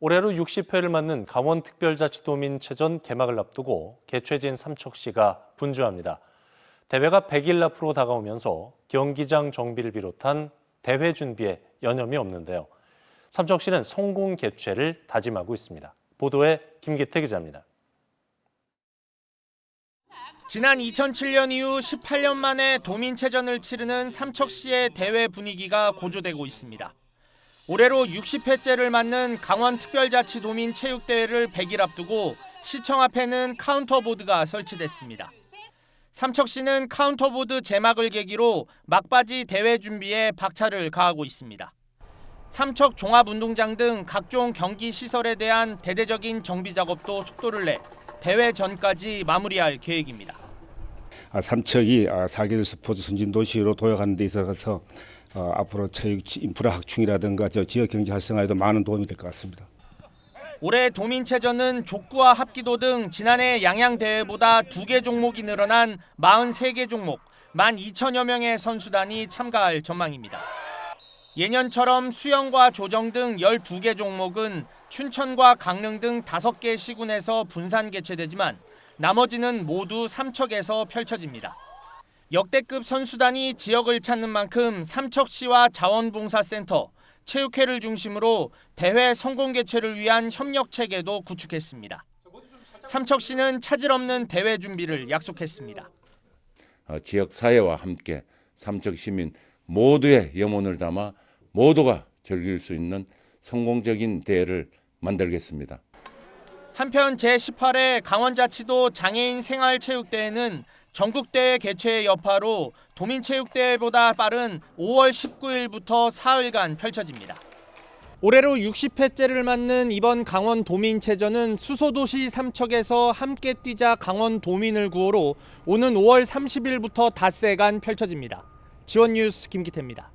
올해로 60회를 맞는 강원특별자치도민체전 개막을 앞두고 개최진 삼척시가 분주합니다. 대회가 100일 앞으로 다가오면서 경기장 정비를 비롯한 대회 준비에 여념이 없는데요. 삼척시는 성공 개최를 다짐하고 있습니다. 보도에 김기태 기자입니다. 지난 2007년 이후 18년 만에 도민체전을 치르는 삼척시의 대회 분위기가 고조되고 있습니다. 올해로 60회째를 맞는 강원특별자치도민 체육대회를 100일 앞두고 시청 앞에는 카운터보드가 설치됐습니다. 삼척시는 카운터보드 제막을 계기로 막바지 대회 준비에 박차를 가하고 있습니다. 삼척 종합운동장 등 각종 경기 시설에 대한 대대적인 정비 작업도 속도를 내 대회 전까지 마무리할 계획입니다. 아, 삼척이 아, 사계절 스포츠 선진 도시로 도약하는 데 있어서 어, 앞으로 체육 인프라 확충이라든가 저 지역 경제 활성화에도 많은 도움이 될 것 같습니다. 올해 도민체전은 족구와 합기도 등 지난해 양양대회보다 두 개 종목이 늘어난 43개 종목, 12,000여 명의 선수단이 참가할 전망입니다. 예년처럼 수영과 조정 등 12개 종목은 춘천과 강릉 등 5개 시군에서 분산 개최되지만 나머지는 모두 삼척에서 펼쳐집니다. 역대급 선수단이 지역을 찾는 만큼 삼척시와 자원봉사센터, 체육회를 중심으로 대회 성공 개최를 위한 협력 체계도 구축했습니다. 삼척시는 차질 없는 대회 준비를 약속했습니다. 어, 지역 사회와 함께 삼척 시민 모두의 염원을 담아 모두가 즐길 수 있는 성공적인 대회를 만들겠습니다. 한편 제18회 강원자치도 장애인 생활체육대회는 전국대회 개최의 여파로 도민체육대회보다 빠른 5월 19일부터 사흘간 펼쳐집니다. 올해로 60회째를 맞는 이번 강원 도민체전은 수소도시 삼척에서 함께 뛰자 강원 도민을 구호로 오는 5월 30일부터 닷새간 펼쳐집니다. 지원 뉴스 김기태입니다.